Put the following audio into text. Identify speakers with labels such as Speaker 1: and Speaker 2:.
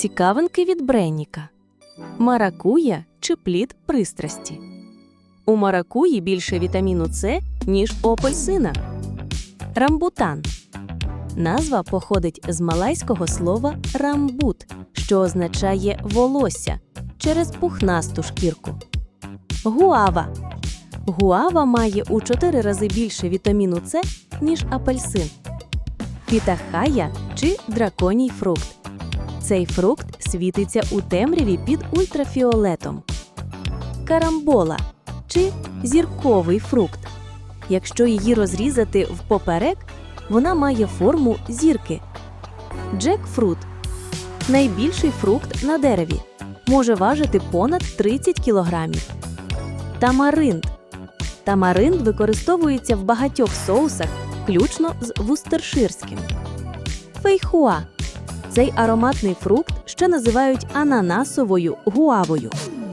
Speaker 1: Цікавинки від Бренніка. Маракуя чи плід пристрасті. У маракуї більше вітаміну С, ніж у апельсина. Рамбутан. Назва походить з малайського слова рамбут, що означає волосся через пухнасту шкірку. Гуава. Гуава має у 4 рази більше вітаміну С, ніж апельсин. Пітахая чи драконій фрукт. Цей фрукт світиться у темряві під ультрафіолетом. Карамбола чи зірковий фрукт. Якщо її розрізати впоперек, вона має форму зірки. Джекфрут найбільший фрукт на дереві. Може важити понад 30 кілограмів. Тамаринд. Тамаринд використовується в багатьох соусах, включно з вустерширським. Фейхуа цей ароматний фрукт ще називають ананасовою гуавою.